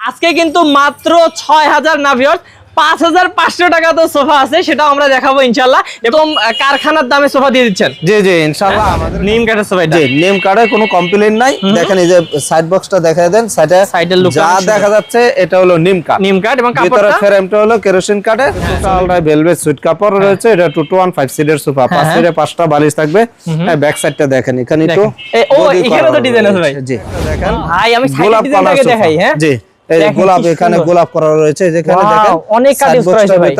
আজকে কিন্তু মাত্র ছয় হাজার না ভিউয়ার্স পাঁচ হাজার পাঁচশো টাকা তো সোফা আছে সেটাও আমরা দেখাবো ইনশাল্লাহ এবং কারখানার দামে সোফা দিয়ে দিচ্ছেন। জি জি আমাদের নিম কাঠের সোফা জি নেম কার্ডে কোনো কমপ্লেইন নাই। দেখেন এই যে সাইড বক্সটা দেখা দেন সাইডে look টা যা দেখা যাচ্ছে এটা হলো নিম কার্ড নিম কাঠ এবং কাপড়টা? ফ্রেমটা হলো কেরোসিন কাঠে টোটালটা ভেলভেট সুইট কাপড় রয়েছে এটা টু টু ওয়ান ফাইভ সিটের সোফা পাঁচ হ্যাঁ। সিটে পাঁচটা বালিশ থাকবে। ব্যাক সাইডটা দেখেন এখানে দেখেন। ও, গদি এখানেও তো design আছে ভাই। জি দেখেন। ভাই আমি সাইড ডিজাইনটাকে দেখাই হ্যাঁ? জি। এই যে গোলাপ এখানে গোলাপ করা রয়েছে যেখানে দেখেন অনেক কাজ করা হয়েছে ভাই।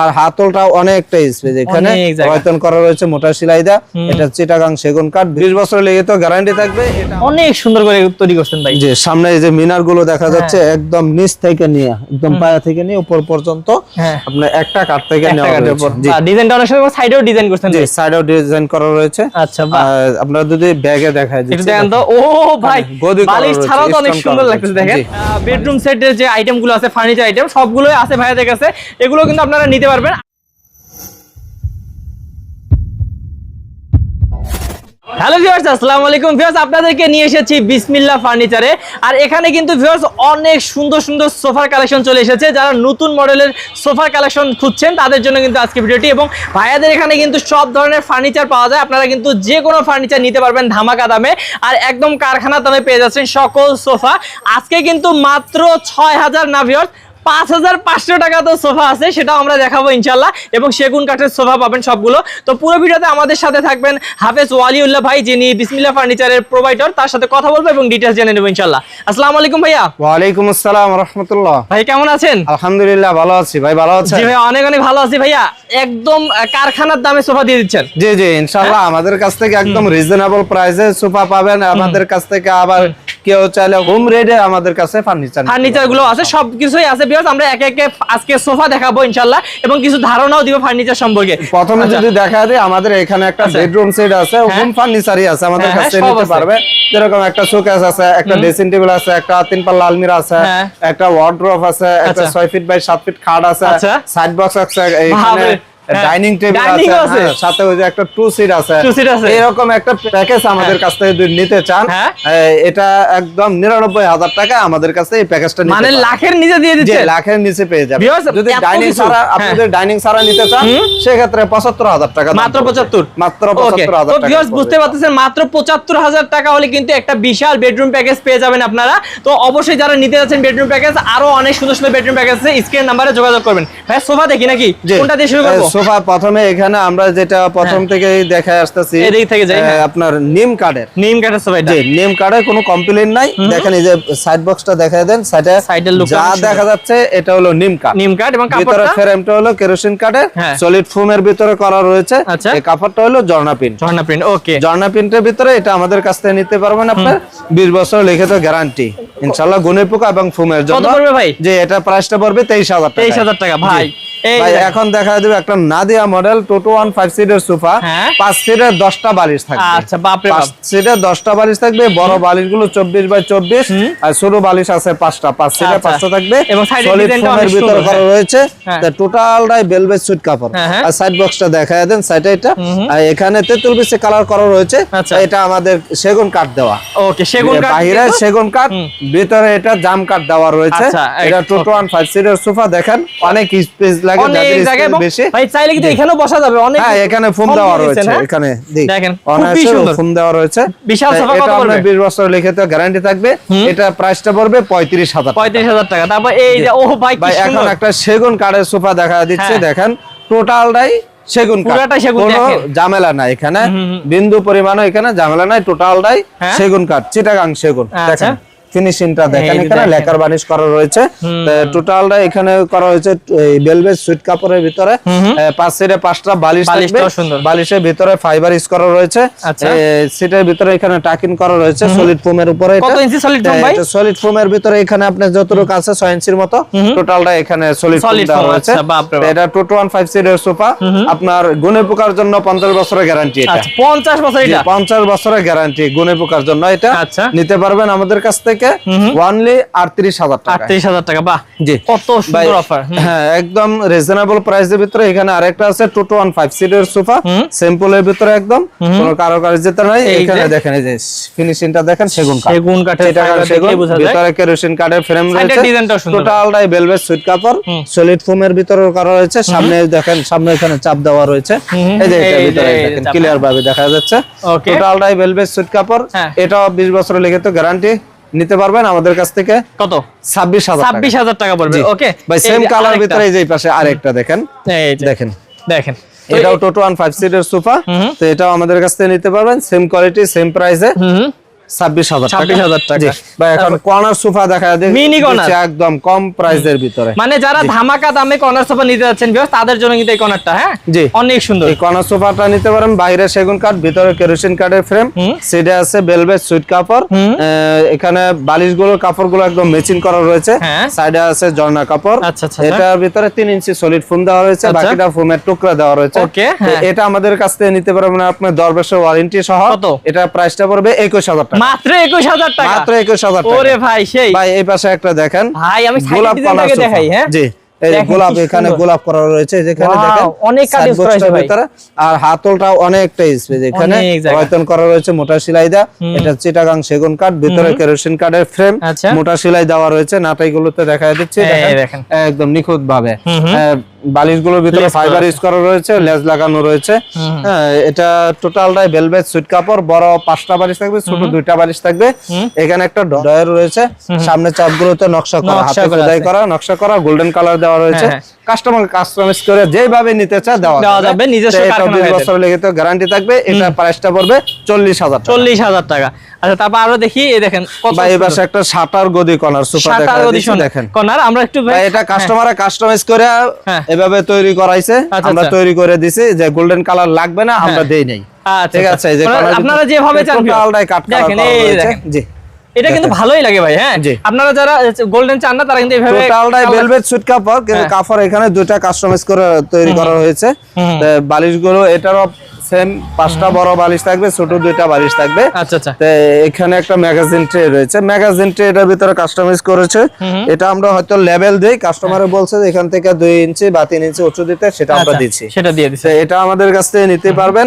আর হাতলটা অনেকটা স্পেস এখানে অনেক করা রয়েছে মোটা সেলাই দা এটা চিটাগাং সেগুন কাঠ 20 বছর লেগে তো গ্যারান্টি থাকবে এটা অনেক সুন্দর করে তৈরি করছেন ভাই। যে সামনে এই যে মিনারগুলো দেখা যাচ্ছে একদম নিচ থেকে নিয়ে একদম পায়া থেকে নিয়ে উপর পর্যন্ত হ্যাঁ। আপনার একটা কাঠ থেকে নেওয়া কাঠের রয়েছে। উপর। ডিজাইনটা অনেক সময় সাইডেও ডিজাইন করছেন জি ভাই। সাইডেও ডিজাইন করা রয়েছে। আচ্ছা আপনারা যদি ব্যাগে দেখায় একটু দিচ্ছি দেখেন তো। ও ভাই গদি ছাড়াও তো অনেক সুন্দর লাগতেছে দেখেন। বেডরুম সেটের যে আইটেমগুলো আছে ফার্নিচার আইটেম সবগুলোই আছে ভাইয়াদের কাছে। এগুলো কিন্তু আপনারা নিতে পারবেন। হ্যালো ভিউয়ার্স আসসালামু আলাইকুম ভিউয়ার্স আপনাদেরকে নিয়ে এসেছি বিসমিল্লাহ ফার্নিচারে আর এখানে কিন্তু ভিউয়ার্স অনেক সুন্দর সুন্দর সোফার কালেকশন চলে এসেছে। যারা নতুন মডেলের সোফার কালেকশন খুঁজছেন, তাদের জন্য কিন্তু আজকে ভিডিওটি এবং ভাইয়াদের এখানে কিন্তু সব ধরনের ফার্নিচার পাওয়া যায়। আপনারা কিন্তু যে কোনো ফার্নিচার নিতে পারবেন ধামাকা দামে। আর একদম কারখানা দামে পেয়ে যাচ্ছেন সকল সোফা। আজকে কিন্তু মাত্র ছয় হাজার না ভিউয়ার্স পাঁচ হাজার পাঁচশো টাকা তো সোফা আছে সেটাও আমরা দেখাবো ইনশাল্লাহ এবং সেগুন কাঠের সোফা পাবেন সবগুলো। তো পুরো ভিডিওতে আমাদের সাথে থাকবেন হাফেজ ওয়ালিউল্লাহ ভাই যিনি বিসমিল্লাহ ফার্নিচারের প্রোভাইডার তার সাথে কথা বলব এবং ডিটেলস জেনে নেব ইনশাল্লাহ আসসালামু আলাইকুম ভাইয়া। ওয়ালাইকুম আসসালাম রহমতুল্লাহ। ভাই কেমন আছেন? আলহামদুলিল্লাহ ভালো আছি। ভাই ভালো আছেন? জি ভাই অনেক অনেক ভালো আছি ভাইয়া। একদম কারখানার দামে সোফা দিয়ে দিচ্ছেন। জি জি ইনশাআল্লাহ আমাদের কাছ থেকে একদম রিজনেবল প্রাইসে সোফা পাবেন। আমাদের কাছ থেকে আবার কেউ চাইলে হোম রেডে আমাদের কাছে ফার্নিচার ফার্নিচারগুলো আছে সবকিছুই আছে। বিকজ আমরা একে একে আজকে সোফা দেখাবো ইনশাআল্লাহ এবং কিছু ধারণাও দিব ফার্নিচার সম্পর্কে প্রথমে আচ্ছা। যদি দেখা যায় আমাদের এখানে একটা আচ্ছা। বেডরুম সেট আছে হোম ফার্নিচারই আছে আমাদের হ্যাঁ, কাছে হ্যাঁ, নিতে পারবে যেরকম একটা শোকেস আছে একটা ড্রেসিং টেবিল আছে একটা তিন পাল্লা আলমিরা আছে হ্যাঁ। একটা ওয়ার্ড্রপ আছে একটা আচ্ছা। ছয় ফিট বাই 7 ফিট খাট আছে আচ্ছা। সাইড বক্স আছে এখানে হ্যাঁ। ডাইনিং টেবিল আছে আছে। হ্যাঁ, সাথে ওই যে একটা টু সিট আছে Two seat আছে। এরকম একটা প্যাকেজ আমাদের কাছ থেকে যদি নিতে চান হ্যাঁ। এটা একদম নিরানব্বই হাজার টাকা আমাদের কাছে এই প্যাকেজটা নিতে মানে লাখের নিচে দিয়ে দিচ্ছে লাখের নিচে পেয়ে যদি ডাইনিং কিছু। ছাড়া আপনি হ্যাঁ। যদি ডাইনিং ছাড়া নিতে চান। সেক্ষেত্রে পঁচাত্তর হাজার টাকা মাত্র পড়বে। পঁচাত্তর মাত্র ওকে পঁচাত্তর হাজার তো ভিউয়ার্স বুঝতে পারতেছেন মাত্র পঁচাত্তর হাজার টাকা হলে কিন্তু একটা বিশাল বেডরুম প্যাকেজ পেয়ে যাবেন আপনারা তো অবশ্যই যারা নিতে যাচ্ছেন বেডরুম প্যাকেজ আরও অনেক সুন্দর সুন্দর বেডরুম প্যাকেজ আছে স্ক্রিন নাম্বারে যোগাযোগ করবেন ভাই সোফা দেখি নাকি কোনটা দিয়ে শুরু করব সোফা প্রথমে এখানে আমরা যেটা প্রথম থেকে দেখে আসতেছি এদিক থেকে যাই, হ্যাঁ। আপনার নিম কার্ডের নিম কাঠের সোফা যে নেম কার্ডে কোনো কমপ্লেইন নাই। দেখেন এই যে সাইড বক্সটা দেখা দেন সাইডে look টা যা দেখা যাচ্ছে এটা হলো নিম কার্ড নিম কাঠ এবং ভিতরে ফ্রেমটা হলো কেরোসিন হ্যাঁ। সলিড ফোমের ভিতরে করা রয়েছে। আচ্ছা। এই কাপড়টা হলো জর্না পিন ঝর্ণা প্রিন্ট ওকে জর্না প্রিন্টের ভিতরে এটা আমাদের কাছ থেকে নিতে পারবেন আপনার। বিশ বছর লিখিত গ্যারান্টি ইনশাল্লাহ গুনে পোকা এবং ফুমের কত পড়বে ভাই? যে এটা প্রাইসটা পড়বে তেইশ হাজার তেইশ হাজার টাকা ভাই। ভাই এখন দেখা দেবে একটা Nadia model two two one five সিটের সোফা। পাঁচ সিটের দশটা বালিশ থাকবে। আচ্ছা, বাপরে পাঁচ সিটের দশটা বালিশ থাকবে বড় বালিশগুলো চব্বিশ বাই চব্বিশ আর ছোট বালিশ আছে পাঁচটা পাঁচ সিটে আচ্ছা। পাঁচটা থাকবে। এবং সলিড ফোমের অনেক ভিতরে করা হ্যাঁ। রয়েছে। টোটালটাই বেলভেট সুইট কাপড়। হ্যাঁ, হ্যাঁ। আর সাইড বক্সটা দেখা দেন সাইডে এটা। আর এখানে তেঁতুল কালার করা রয়েছে। আচ্ছা। এটা আমাদের সেগুন কাঠ দেওয়া। ওকে সেগুন কাঠ বাইরে সেগুন কাঠ ভিতরে এটা জাম কাঠ দেওয়া রয়েছে। এটা টোটো ওয়ান ফাইভ সিটের সোফা দেখেন। অনেক স্পেস লাগে অনেক জায়গায় space এবং বেশি ভাই চাইলে কিন্তু এখানেও বসা যাবে অনেক হ্যাঁ এখানে ফোম দেওয়া রয়েছে হ্যাঁ? এখানে দেখেন, অনায়াসে সুন্দর। ফোম দেওয়া রয়েছে বিশাল হ্যাঁ, সোফা কত পড়বে? বিশ বছর লিখিত গ্যারান্টি থাকবে এটা প্রাইসটা পড়বে পঁয়ত্রিশ হাজার টাকা। পঁয়ত্রিশ হাজার টাকা তারপর এই যে ও ভাই ভাই এখন একটা সেগুন কাঠের সোফা দেখা দিচ্ছে। দেখেন টোটালটাই সেগুন কাঠ। পুরাটাই সেগুন, দেখেন। ঝামেলা নাই এখানে বিন্দু পরিমাণও এখানে ঝামেলা নাই টোটালটাই। সেগুন কাঠ চিটাগাং সেগুন আচ্ছা। দেখেন ফিনিশিংটা দেখেন এখানে। লেকার বানিশ করা রয়েছে। টোটালটা এখানে করা হয়েছে বেলভেট সুইট কাপড়ের ভিতরে। এ, পাঁচ সিটে পাঁচটা বালিশ থাকবে। বালিশের ভিতরে ফাইবার ইউজ করা রয়েছে। আচ্ছা। সিটের ভিতরে এখানে টাকিন করা রয়েছে সলিড ফোমের উপরে কত ইঞ্চি solid foam ভাই? সলিড ফোমের ভিতরে এখানে আপনার যতটুকু আছে 6 ইঞ্চির মতো টোটালটা এখানে সলিড ফোম দেওয়া রয়েছে। আচ্ছা। এটা টোটো 15 সিটের সোফা আপনার গুনে পোকার জন্য 50 বছরের গ্যারান্টি এটা। আচ্ছা পঞ্চাশ বছর এটা? পঞ্চাশ বছরের গ্যারান্টি গুনে পোকার জন্য এটা। আচ্ছা। নিতে পারবেন আমাদের কাছ থেকে। থেকে ওয়ানলি আটত্রিশ হাজার টাকা আটত্রিশ হাজার টাকা বাহ জি। কত সুন্দর অফার হ্যাঁ একদম রিজনেবল প্রাইসের ভিতরে। এখানে আরেকটা আছে টু টু ওয়ান ফাইভ সিটের সোফা সিম্পলের ভিতরে একদম। কোনো কারুকার্যতা নাই। এখানে দেখেন এই যে ফিনিশিংটা দেখেন সেগুন কাঠ। সেগুন কাঠের এটা ফাইবার সেগুন ভিতরে কেরোসিন কাঠের ফ্রেম রয়েছে। টোটালটাই ভেলভেট সুইট কাপড়। সলিড ফোমের ভিতরে করা রয়েছে। সামনে দেখেন সামনে এখানে চাপ দেওয়া রয়েছে। এই যে এটা ভিতরে দেখেন ক্লিয়ার ভাবে দেখা যাচ্ছে. টোটালটাই ভেলভেট সুইট কাপড়। এটাও 20 বছরের লিখিত গ্যারান্টি নিতে পারবেন আমাদের কাছ থেকে কত? ছাব্বিশ হাজার ছাব্বিশ হাজার টাকা পড়বে। ওকে ভাই সেম কালার ভিতরে এই পাশে আরেকটা দেখেন। দেখেন। দেখেন। এটাও টোটো ওয়ান ফাইভ সিটের সোফা তো এটাও আমাদের কাছ থেকে নিতে পারবেন। সেম কোয়ালিটি সেম প্রাইসে ছাব্বিশ হাজার 26,000 টাকা। জি। ভাই এখন কর্নার সোফা দেখা যায় Mini corner। একদম কম প্রাইসের ভিতরে মানে যারা ধামাকা দামে কর্নার সোফা নিতে যাচ্ছেন বিকজ তাদের জন্য কিন্তু এই কর্নারটা হ্যাঁ জি। অনেক সুন্দর এই কর্নার সোফাটা নিতে পারেন বাইরে সেগুন কাঠ ভিতরে কেরোসিন কাঠের ফ্রেম সিটে আছে বেলভেট সুইট কাপড় আহ, এখানে বালিশগুলোর কাপড়গুলো একদম ম্যাচিং করা রয়েছে হ্যাঁ। সাইডে আছে ঝর্ণা কাপড় আচ্ছা, আচ্ছা, এটার ভিতরে তিন ইঞ্চি সলিড ফোম দেওয়া রয়েছে আচ্ছা। বাকিটা ফোমের টুকরা দেওয়া রয়েছে হ্যাঁ। এটা আমাদের কাছ থেকে নিতে পারবেন আপনার দশ বছর ওয়ারেন্টি সহ? এটা প্রাইসটা পড়বে একুশ হাজার টাকা মাত্র একুশ হাজার টাকা। মাত্র টাকা। ওরে ভাই সেই। ভাই এই পাশে একটা দেখেন। ভাই আমি গোলাপ কালার দেখাই হ্যাঁ? জি এই গোলাপ এখানে গোলাপ করা রয়েছে যেখানে দেখেন অনেক কাজ করা। আর হাতলটা অনেকটা স্পেস এখানে। রয়তন করা রয়েছে মোটা সেলাই দেওয়া এটা চিটাগাং সেগুন কাঠ ভিতরে কেরোসিন কাঠের ফ্রেম। আচ্ছা। মোটা সেলাই দেওয়া রয়েছে নাটাই গুলোতে দেখা দেখেন। দেখেন। একদম নিখুঁত ভাবে বালিশগুলোর ভিতরে ফাইবার ইউজ করা রয়েছে লেজ লাগানো রয়েছে। হ্যাঁ এটা টোটালটাই ভেলভেট সুইট কাপড় বড় পাঁচটা বালিশ থাকবে ছোট দুইটা বালিশ থাকবে। এখানে একটা ডয়ার রয়েছে সামনে চাপগুলোতে নকশা করা নকশা হাতে করা খোদাই করা নকশা করা গোল্ডেন কালার দেওয়া রয়েছে। হ্যাঁ, কাস্টমার কাস্টমাইজ করে যেভাবে নিতে চায় দেওয়া যাবে, নিজস্ব তো কারখানা 20 হয়ে বছর লিখিত গ্যারান্টি থাকবে এটা প্রাইসটা পড়বে চল্লিশ হাজার টাকা। চল্লিশ হাজার টাকা। আচ্ছা তারপর আরও দেখি এই দেখেন বা এই পাশে একটা শাটার গদি কর্নার দেখা সাতার দিচ্ছে দেখেন। কর্নার আমরা একটু ভাই, এটা কাস্টমারে কাস্টমাইজ করে হ্যাঁ। এভাবে তৈরি করাইছে। আচ্ছা, আমরা আচ্ছা। তৈরি করে দিছি যে গোল্ডেন কালার লাগবে না আমরা দেই নাই। আচ্ছা, ঠিক। আছে এই যে আপনারা যেভাবে চান টোটালটাই কাট কালার দেখেন, এই দেখেন। জি। এটা কিন্তু ভালোই লাগে ভাই হ্যাঁ। আপনারা যারা গোল্ডেন চান না তারা কিন্তু এইভাবে টোটালটাই ভেলভেট সুট কাপড় কিন্তু হ্যাঁ। কাপড় এখানে দুইটা কাস্টমাইজ করে তৈরি করা হয়েছে। বালিশগুলো এটারও সেম পাঁচটা বড় বালিশ থাকবে ছোট দুইটা বালিশ থাকবে। আচ্ছা আচ্ছা। তো এখানে একটা ম্যাগাজিন ট্রে রয়েছে। ম্যাগাজিন ট্রে এটার ভিতরে কাস্টমাইজ করেছে। এটা আমরা হয়তো লেভেল দিই। কাস্টমারে বলছে যে এখান থেকে দুই ইঞ্চি বা তিন ইঞ্চি উঁচু দিতে সেটা আমরা আচ্ছা, দিচ্ছি। সেটা দিয়ে দিচ্ছি। এটা আমাদের কাছ থেকে নিতে পারবেন।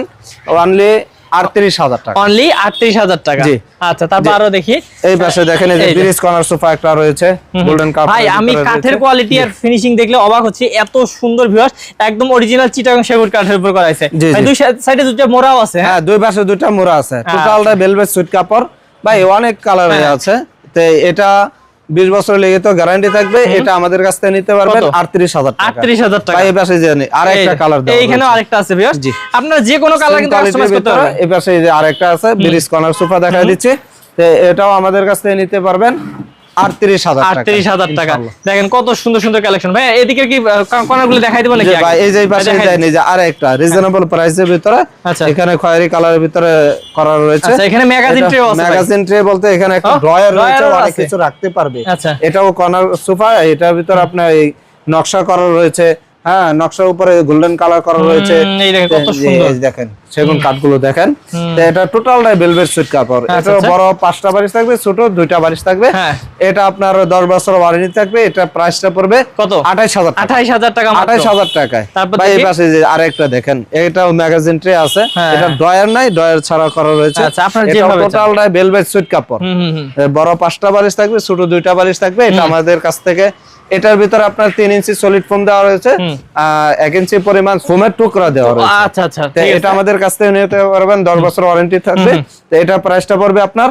অনলি আটত্রিশ হাজার টাকা। অনলি আটত্রিশ হাজার টাকা। জি। আচ্ছা তারপর আরও দেখি। এই পাশে দেখেন এই যে ব্রিজ কর্নার সোফা একটা রয়েছে গোল্ডেন কাপ ভাই আমি কাঠের কোয়ালিটি আর ফিনিশিং দেখলে অবাক হচ্ছি। এত সুন্দর ভিউয়ার্স একদম অরিজিনাল চিটাগং সেগুন কাঠের উপর। দুই সাইডে দুটো মোড়াও আছে হ্যাঁ? হ্যাঁ দুই পাশে মোড়া আছে। টোটালটা ভেলভেট সুইট কাপড়। ভাই অনেক কালার হ্যাঁ। আছে। তো এটা বিশ বছর লেগে তো গ্যারান্টি থাকবে এটা আমাদের কাছ থেকে নিতে পারবেন কত? আটত্রিশ হাজার টাকা। আটত্রিশ হাজার টাকা। ভাই এই পাশে জানি আরেকটা আর একটা কালার দাও এইখানেও আরেকটা আছে ভিউয়ার্স জি। আপনারা যে কোনো কালার কিন্তু কাস্টমাইজ করতে পারবেন। এই পাশে এই যে আরেকটা আছে ব্রিজ কর্নার সোফা দেখা দিচ্ছে। তো এটাও আমাদের কাছ থেকে নিতে পারবেন। আটত্রিশ হাজার আটত্রিশ হাজার টাকা। দেখেন কত সুন্দর সুন্দর কালেকশন ভাই এদিকে কি দেখাই দেবো নাকি ভাই এই যে পাশে রিজনেবল প্রাইসের ভিতরে আচ্ছা। এখানে খয়েরি কালারের ভিতরে করা রয়েছে। আচ্ছা, এখানে ম্যাগাজিন ট্রে আছে ম্যাগাজিন ট্রে বলতে এখানে একটা ও, ড্রয়ার রয়েছে অনেক কিছু রাখতে পারবে। আচ্ছা। এটাও কর্নার সোফা এটার ভিতরে আপনার এই নকশা করা রয়েছে। হ্যাঁ নকশার উপরে গোল্ডেন কালার করা রয়েছে। দেখেন সেগুন কাঠগুলো দেখেন। এটা টোটালটাই ভেলভেট সুইট কাপড়। আচ্ছা, এটা আচ্ছা। বড় পাঁচটা বালিশ থাকবে ছোট দুইটা বালিশ থাকবে। হ্যাঁ। এটা আপনার দশ বছর ওয়ারেন্টি থাকবে এটা প্রাইসটা পড়বে কত? আঠাইশ হাজার টাকা। আঠাইশ হাজার টাকা আঠাইশ হাজার টাকায়। তারপর এই পাশে যে আরেকটা দেখেন এটাও ম্যাগাজিন ট্রে আছে। হ্যাঁ। এটা ড্রয়ার নাই ড্রয়ার ছাড়া করা রয়েছে। আচ্ছা। টোটালটাই ভেলভেট সুইট কাপড়। বড় পাঁচটা বালিশ থাকবে ছোট দুইটা বালিশ থাকবে এটা আমাদের কাছ থেকে এটার ভিতরে আপনার তিন ইঞ্চি সলিড ফোম দেওয়া রয়েছে এক ইঞ্চি পরিমাণ ফোমের টুকরা দেওয়া রয়েছে। আচ্ছা আচ্ছা এটা আমাদের কাছ থেকে নিতে পারবেন দশ বছর ওয়ারেন্টি থাকবে। তো এটা প্রাইসটা পড়বে আপনার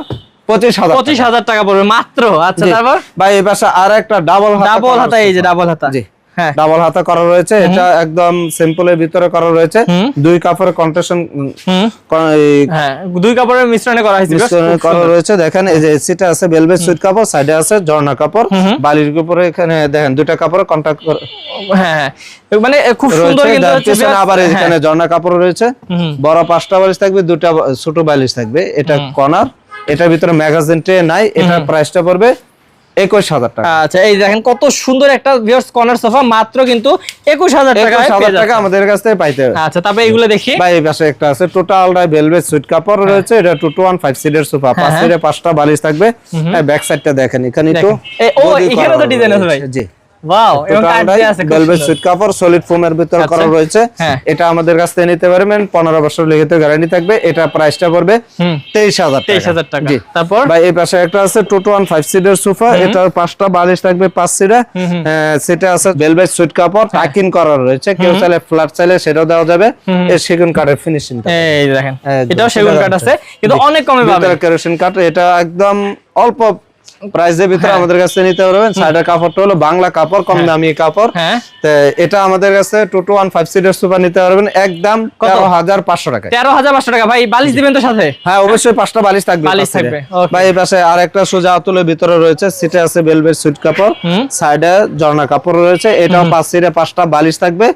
পঁচিশ হাজার পঁচিশ হাজার টাকা পড়বে মাত্র? আচ্ছা। তারপর? ভাই এই পাশে আর একটা ডাবল ডাবল হাতা এই যে ডাবল হাতা। জি। ডাবল হাতা করা রয়েছে এটা একদম সিম্পলের ভিতরে করা রয়েছে। দুই কাপড়ের কন্ট্রাকশন হ্যাঁ দুই কাপড়ের মিশ্রণে করা হয়েছে খুব করা রয়েছে। দেখেন এই যে এসিটা আছে বেলভেট সুইট কাপড় সাইডে আছে ঝর্ণা কাপড়। বালির উপরে এখানে দেখেন দুইটা কাপড় কন্টাক্ট হ্যাঁ হ্যাঁ। মানে খুব সুন্দর কিন্তু হচ্ছে আবার হ্যাঁ। এখানে ঝর্ণা কাপড় রয়েছে। বড় পাঁচটা বালিশ থাকবে দুটা ছোট বালিশ থাকবে। এটা কর্নার এটার ভিতরে ম্যাগাজিন ট্রে নাই। এটার প্রাইসটা পড়বে একুশ হাজার টাকা। আচ্ছা এই দেখেন কত সুন্দর একটা ভিউয়ার্স কর্নার সোফা মাত্র কিন্তু একুশ হাজার টাকা টাকা আমাদের কাছ থেকে পাইতে হবে। আচ্ছা তারপরে এগুলো দেখি। এই পাশে একটা আছে টোটাল ভেলভেট সুইট কাপড় রয়েছে এটা টু টু ওয়ান ফাইভ সিটের সোফা পাঁচ হ্যাঁ। সিটে পাঁচটা বালিশ থাকবে। ব্যাক সাইডটা দেখেন এখানে ও, এখানে তো design আছে ভাই। জি। ওয়াও এবং আছে ভেলভেট সুইট কাপড় সলিড ফোমের ভিতর আচ্ছা। করা রয়েছে। হ্যাঁ। এটা আমাদের কাছ থেকে নিতে পারবেন পনেরো বছর লিখিত গ্যারান্টি থাকবে এটা প্রাইসটা পড়বে হুম। তেইশ হাজার তেইশ হাজার টাকা। তারপর? বা এই পাশে একটা আছে টু টু ওয়ান সোফা এটার পাঁচটা বালিশ থাকবে পাঁচ সিটে সেটা আছে ভেলভেট সুইট কাপড় হ্যাঁ। টাকিং করা রয়েছে। কেউ চাইলে ফ্ল্যাট চাইলে সেটাও দেওয়া যাবে। এর সেগুন কাঠের ফিনিশিং এই দেখেন এটাও সেগুন কাঠ আছে কিন্তু অনেক কমে পাবেন। কেরোসিন কাঠ এটা একদম অল্প প্রাইসের ভিতরে হ্যাঁ। আমাদের কাছে নিতে পারবেন। সাইডের কাপড়টা হলো বাংলা কাপড় কম দামি কাপড়। হ্যাঁ। তো এটা আমাদের কাছে টু টু ওয়ান ফাইভ সিটের সোফা নিতে পারবেন। একদম তেরো হাজার পাঁচশো টাকা তেরো হাজার পাঁচশো টাকা। ভাই বালিশ দিবেন তো সাথে? হ্যাঁ অবশ্যই পাঁচটা বালিশ থাকবে বালিশ থাকবে, okay. এই পাশে আর একটা সোজা আতুলের ভিতরে রয়েছে। সিটে আছে বেলভেট কাপড়। সাইডে ঝর্ণা কাপড় রয়েছে। এটাও পাঁচ সিটে পাঁচটা বালিশ থাকবে।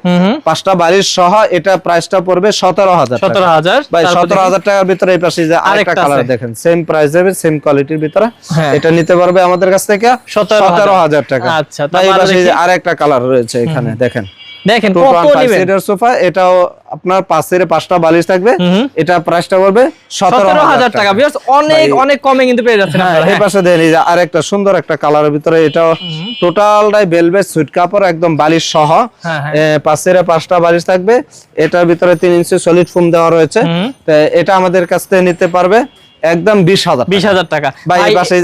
পাঁচটা বালিশ সহ এটা প্রাইসটা পড়বে সতেরো হাজার সতেরো হাজার ভাই সতেরো হাজার টাকার ভিতরে এই পাশে যে আরেকটা কালার দেখেন সেম প্রাইস যাবে সেম কোয়ালিটির ভিতরে। এটা নিতে পারবে আমাদের কাছ থেকে সতেরো হাজার। টাকা। আচ্ছা, ভাই এই পাশে যে দেখি। কালার রয়েছে এখানে দেখেন। দেখেন টু কত নিবেন? সিটের সোফা এটাও আপনার পাঁচ পাঁচটা বালিশ থাকবে। এটা প্রাইসটা পড়বে সতেরো সতেরো হাজার টাকা। অনেক অনেক কমে কিন্তু পেয়ে যাচ্ছেন এই পাশে দেন এই যে সুন্দর একটা কালারের ভিতরে এটাও টোটালটাই ভেলভেট সুইট কাপড় একদম বালিশ সহ। হ্যাঁ, হ্যাঁ। পাশের পাঁচটা বালিশ থাকবে। এটার ভিতরে তিন ইঞ্চি সলিড ফোম দেওয়া রয়েছে। এটা আমাদের কাছ থেকে নিতে পারবে। একদম টাকা। ভাই পাশে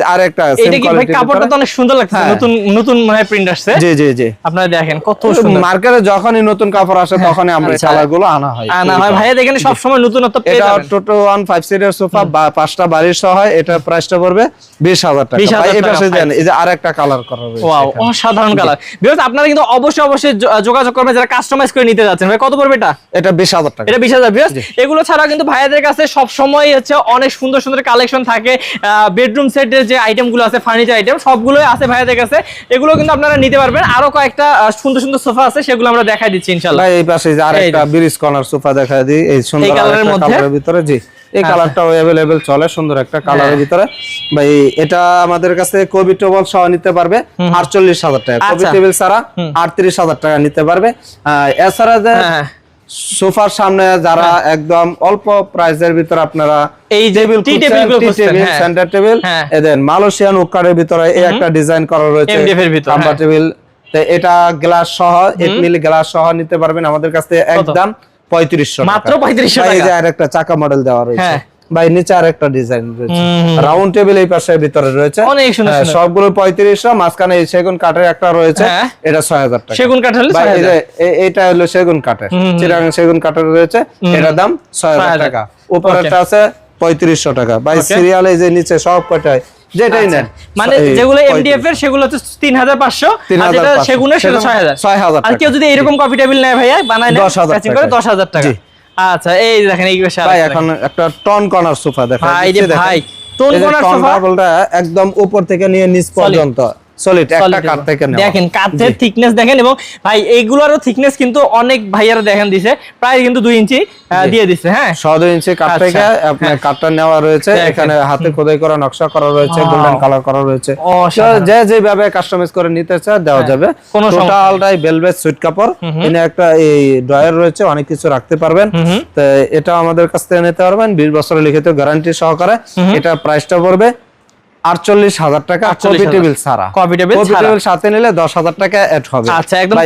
এটা কি ভাই কাপড়টা তো অনেক সুন্দর লাগছে হ্যাঁ। নতুন নতুন মনে হয় প্রিন্ট আসছে। জি জি জি। আপনারা দেখেন কত সুন্দর। মার্কেটে যখনই নতুন কাপড় আসে তখনই আমরা আচ্ছা। আনা হয়। আনা হয়। ভাইয়া দেখেন সব সময় নতুনত্ব পেয়ে এটা টোটো ওয়ান ফাইভ সিটের সোফা বা পাঁচটা বালিশ সহ হয় এটা প্রাইসটা পড়বে টাকা। ভাই এই পাশে দেন এই যে আরেকটা কালার করা রয়েছে ওয়াও অসাধারণ কালার বিকজ আপনারা কিন্তু অবশ্যই অবশ্যই যোগাযোগ করবেন যারা কাস্টমাইজ করে নিতে যাচ্ছেন। ভাই কত পড়বে এটা? এটা বিশ হাজার টাকা। এটা বিশ হাজার বিকজ এগুলো ছাড়া কিন্তু ভাইয়াদের কাছে সব সময় হচ্ছে অনেক সুন্দর সুন্দর কালেকশন থাকে বেডরুম সেটের যে আইটেমগুলো আছে ফার্নিচার আইটেম সবগুলোই আছে ভাইয়াদের কাছে। এগুলো কিন্তু আপনারা নিতে পারবেন। আরও কয়েকটা সুন্দর সুন্দর সোফা আছে সেগুলো আমরা দেখাই দিচ্ছি ইনশাল্লাহ ভাই এই পাশে যে আরেকটা ব্রিজ কর্নার সোফা দেখা দিই এই সুন্দর কালারের মধ্যে? ভিতরে জি এই আচ্ছা। কালারটাও অ্যাভেলেবেল চলে সুন্দর একটা কালারের হ্যাঁ। ভিতরে। ভাই এটা আমাদের কাছে কবি টেবল সহ নিতে পারবে আটচল্লিশ হাজার টাকা। কবি আচ্ছা। টেবিল ছাড়া আটত্রিশ হাজার টাকা নিতে পারবে। এছাড়া হ্যাঁ। সোফার সামনে যারা একদম অল্প প্রাইসের ভিতরে আপনারা এই টেবিল টি টেবিলগুলো হ্যাঁ। সেন্টার টেবিল হ্যাঁ। এদেন মালয়েশিয়ান উকারের ভিতরে এই একটা ডিজাইন করা রয়েছে এমডিএফ এর ভিতর, নাম্বার হ্যাঁ। টেবিল তো এটা গ্লাস সহ এক মিলি গ্লাস সহ নিতে পারবেন আমাদের কাছে থেকে একদম পঁয়ত্রিশশো মাত্র 3500 এই যে টাকা। আরেকটা চাকা মডেল দেওয়া রয়েছে হ্যাঁ। ভাই নিচে আরেকটা ডিজাইন রয়েছে। রাউন্ড টেবিল এই পাশে ভিতরে রয়েছে। অনেক সুন্দর হ্যাঁ। সবগুলো পঁয়ত্রিশশো মাঝখানে এই সেগুন কাঠের একটা রয়েছে। হ্যাঁ। এটা ছয় হাজার টাকা। সেগুন কাঠ 6000 এটা হলো সেগুন কাঠের। চিরাং সেগুন কাঠের রয়েছে। এটার দাম ছয় হাজার 6000 টাকা উপরেরটা আছে পঁয়ত্রিশশো টাকা। ভাই. সিরিয়াল এই যে নিচে সব কটায় যেটাই নেন। মানে যেগুলো 35 এমডিএফ এর সেগুলো হচ্ছে তিন হাজার পাঁচশো। আর 3500 যেটা সেগুনের সেটা সেগুন ছয় হাজার 6000 আর কেউ যদি এরকম কপি টেবিল নেয় ভাইয়া বানায় নেয় 10,000 matching করে টাকা। দশ হাজার টাকা। জি। আচ্ছা এই দেখেন এই ভাই এখন একটা টন কর্নার সোফা দেখেন। ভাই, টন কর্নার? ডাবলটা একদম উপর থেকে নিয়ে নিচ পর্যন্ত সলিড একটা Solid. কাঠ থেকে নেওয়া। দেখেন কাঠের থিকনেস দেখেন এবং ভাই এইগুলোরও থিকনেস কিন্তু অনেক ভাইয়ারা দেখেন দিছে। প্রায় কিন্তু দুই ইঞ্চি দিয়ে দিছে হ্যাঁ? সতেরো ইঞ্চি কাঠ আচ্ছা, থেকে আপনার হ্যাঁ। কাঠটা নেওয়া রয়েছে। এখানে হাতে খোদাই করা নকশা করা রয়েছে গোল্ডেন কালার করা রয়েছে। যে যেভাবে কাস্টমাইজ করে নিতে চায় দেওয়া যাবে। হ্যাঁ। টোটালটাই ভেলভেট সুইট কাপড়। এনে একটা এই ড্রয়ার রয়েছে অনেক কিছু রাখতে পারবেন। তো এটা আমাদের কাছ থেকে নিতে পারবেন। বিশ বছরের লিখিত গ্যারান্টি সহকারে। এটা প্রাইসটা পড়বে। আটচল্লিশ হাজার টাকা 48,000 কপি টেবিল ছাড়া। কপি টেবিল টেবিল সাথে নিলে দশ হাজার টাকা অ্যাড হবে। আচ্ছা, একদম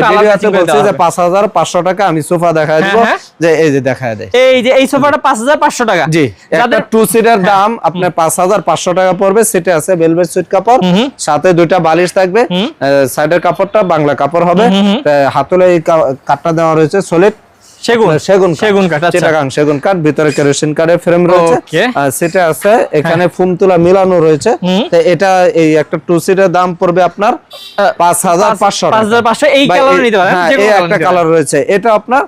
বলছি যে। পাঁচ হাজার পাঁচশো টাকা আমি সোফা দেখায় দিব। হ্যাঁ, যে এই যে দেখায় দেয় এই যে এই সোফাটা পাঁচ হাজার পাঁচশো টাকা। জি একটা টু সিটার দাম আপনার পাঁচ হাজার পাঁচশো টাকা পড়বে। সেটা আছে ভেলভেট সুইট কাপড়। সাথে দুইটা বালিশ থাকবে। সাইডের কাপড়টা বাংলা কাপড় হবে। হাতলে এই কাঠটা দেওয়া রয়েছে সলিড সেগুন। সেগুন সেগুন কাঠ আচ্ছা। চিটাগাং সেগুন কাঠ ভিতরে কেরোসিন কাঠের ফ্রেম রয়েছে। আর সেটা আছে এখানে ফুম তুলা মিলানো রয়েছে। তো এটা এই একটা টু সিটের দাম পড়বে আপনার পাঁচ হাজার পাঁচশো পাঁচ হাজার পাঁচশো, এই বা নিতে পারেন, হ্যাঁ, এই একটা কালার রয়েছে। এটা আপনার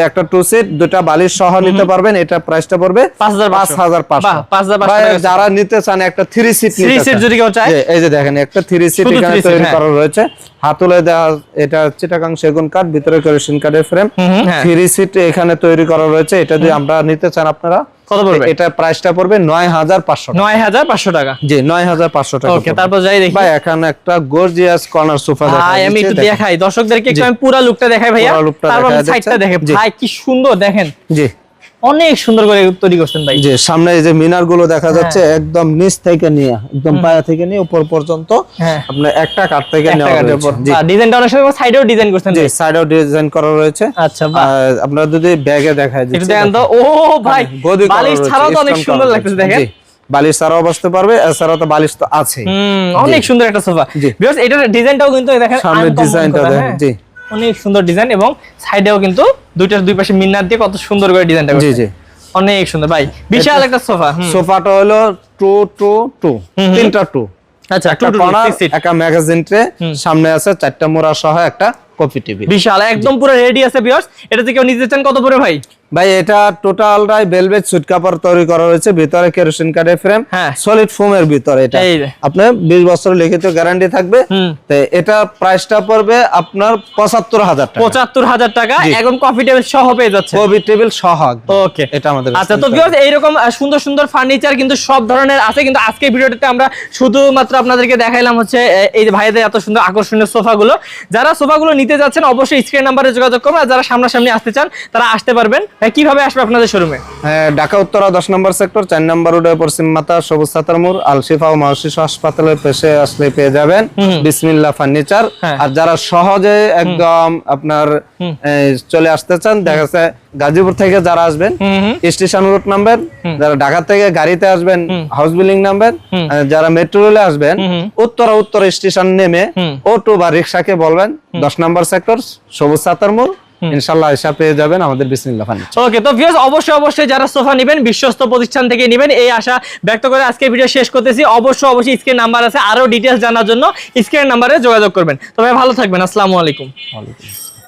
একটা টু সিট দুটা বালিশ সহ নিতে পারবেন এটা প্রাইসটা পড়বে পাঁচ হাজার বাহ, 5,500 বা টাকা। যারা নিতে চান একটা থ্রি সিট থ্রি সিট যদি কেউ চায়? এই যে দেখেন একটা থ্রি সিট এখানে তৈরি হ্যাঁ। করা রয়েছে হাতুলে দেওয়া এটা চিটাগাং সেগুন কাঠ ভিতরে কেরোসিন কাঠের ফ্রেম। থ্রি সিট এখানে তৈরি করা রয়েছে এটা যদি আমরা নিতে চান আপনারা কত পড়বে? এটা প্রাইসটা পড়বে নয় হাজার পাঁচশো নয় হাজার পাঁচশো টাকা। জি নয় হাজার পাঁচশো টাকা ওকে। তারপর যাই দেখি। ভাই এখানে একটা গর্জিয়াস কর্নার সোফা ভাই আমি একটু দেখাই। দর্শকদেরকে একটু আমি পুরা লুকটা দেখাই ভাইয়া। পুরা lookটা তারপর দেখা সাইডটা যাচ্ছে। দেখে ভাই কি সুন্দর দেখেন। জি। অনেক সুন্দর করে তৈরি করছেন ভাই। যে সামনে এই যে মিনারগুলো দেখা হ্যাঁ। যাচ্ছে একদম নিচ থেকে নিয়ে একদম পায়া থেকে নিয়ে উপর পর্যন্ত হ্যাঁ। আপনার একটা কাঠ থেকে নেওয়া জি। ডিজাইনটা অনেক সময় সাইডেও ডিজাইন করছেন জি সাইডেও ডিজাইন করা রয়েছে। আচ্ছা আপনারা যদি ব্যাগে দেখায় একটু দিচ্ছি দেখেন তো। ও ভাই গদি বালিশ ছাড়াও তো অনেক সুন্দর করা লাগতেছে দেখেন। বালিশ ছাড়াও বসতে পারবে এছাড়াও তো বালিশ তো আছে অনেক সুন্দর একটা সোফা। জি। বিকজ এটার ডিজাইনটাও কিন্তু দেখেন সামনের uncommon ডিজাইনটা দেখেন হ্যাঁ। জি। অনেক সুন্দর ডিজাইন এবং সাইডেও কিন্তু দুইটা দুই পাশে মিনার দিয়ে কত সুন্দর করে ডিজাইনটা জি জি। অনেক সুন্দর। ভাই বিশাল একটা সোফা সোফাটা হলো টু টু টু। তিনটা টু। আচ্ছা একটা কর্নার একটা ম্যাগাজিন ট্রে সামনে আছে চারটা মোড়া সহ একটা কফি টেবিল। বিশাল একদম পুরো রেডি আছে ভিউয়ার্স এটা থেকে নিতে চান কত পড়ে ভাই? ভাই এটা টোটালটাই ভেলভেট সুট কাপড় তৈরি করা হয়েছে। ভিতরে কেরোসিন কাঠের ফ্রেম হ্যাঁ। সলিড ফোমের ভিতরে এটা। আপনার বিশ বছর লিখিত গ্যারান্টি থাকবে। তো এটা প্রাইসটা পড়বে আপনার পঁচাত্তর হাজার টাকা। পঁচাত্তর হাজার টাকা এখন কফি টেবিল সহ পেয়ে যাচ্ছে। কফি টেবিল সহ ওকে এটা আমাদের আচ্ছা তো ভিউয়ার্স এইরকম আহ, সুন্দর সুন্দর ফার্নিচার কিন্তু সব ধরনের আছে কিন্তু আজকে ভিডিওটাতে আমরা শুধুমাত্র আপনাদেরকে দেখাইলাম হচ্ছে এই যে ভাইদের এত সুন্দর আকর্ষণীয় সোফাগুলো। যারা সোফাগুলো নিতে যাচ্ছেন অবশ্যই স্ক্রিন নাম্বারে যোগাযোগ করবেন আর যারা সামনাসামনি আসতে চান তারা আসতে পারবেন। কীভাবে আসবে আপনাদের শোরুমে হ্যাঁ, ঢাকা উত্তরা দশ নম্বর সেক্টর চার নম্বর রোডে পশ্চিম মাতা সবুজ সাতার মোড় আলশিফা ও মাহশিস হাসপাতালের পেশে আসলে পেয়ে যাবেন। বিসমিল্লা ফার্নিচার হ্যাঁ। আর যারা সহজে একদম আপনার চলে আসতে চান দেখা যাচ্ছে গাজীপুর থেকে যারা আসবেন স্টেশন রোড নাম্বার যারা ঢাকা থেকে গাড়িতে আসবেন হাউস বিল্ডিং নাম্বার যারা মেট্রো রেলে আসবেন উত্তরা উত্তর স্টেশন নেমে অটো বা রিক্সাকে বলবেন দশ নম্বর সেক্টর সবুজ সাতার মোড় ইনশাল্লাহ এসা পেয়ে যাবেন আমাদের বিসমিল্লাহ ফার্নিচার ওকে তো ভিউয়ার্স অবশ্যই অবশ্যই যারা সোফা নেবেন বিশ্বস্ত প্রতিষ্ঠান থেকে নেবেন এই আশা ব্যক্ত করে আজকে ভিডিও শেষ করতেছি। অবশ্যই অবশ্যই স্ক্রিন নাম্বার আছে আরও ডিটেলস জানার জন্য স্ক্রিন নাম্বারে যোগাযোগ করবেন। তবে ভালো থাকবেন আসসালামু আলাইকুম।